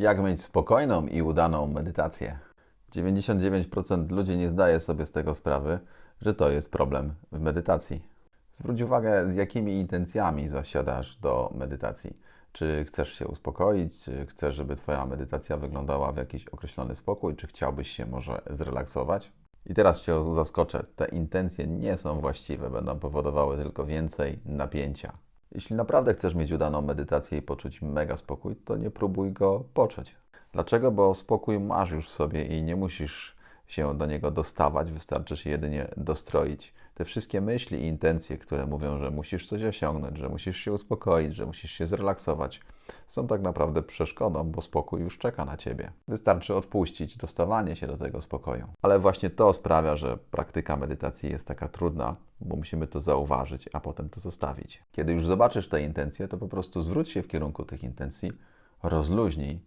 Jak mieć spokojną i udaną medytację? 99% ludzi nie zdaje sobie z tego sprawy, że to jest problem w medytacji. Zwróć uwagę, z jakimi intencjami zasiadasz do medytacji. Czy chcesz się uspokoić, czy chcesz, żeby Twoja medytacja wyglądała w jakiś określony spokój, czy chciałbyś się może zrelaksować? I teraz Cię zaskoczę. Te intencje nie są właściwe, będą powodowały tylko więcej napięcia. Jeśli naprawdę chcesz mieć udaną medytację i poczuć mega spokój, to nie próbuj go poczuć. Dlaczego? Bo spokój masz już w sobie i nie musisz się do niego dostawać, wystarczy się jedynie dostroić. Te wszystkie myśli i intencje, które mówią, że musisz coś osiągnąć, że musisz się uspokoić, że musisz się zrelaksować, są tak naprawdę przeszkodą, bo spokój już czeka na ciebie. Wystarczy odpuścić dostawanie się do tego spokoju. Ale właśnie to sprawia, że praktyka medytacji jest taka trudna, bo musimy to zauważyć, a potem to zostawić. Kiedy już zobaczysz te intencje, to po prostu zwróć się w kierunku tych intencji, rozluźnij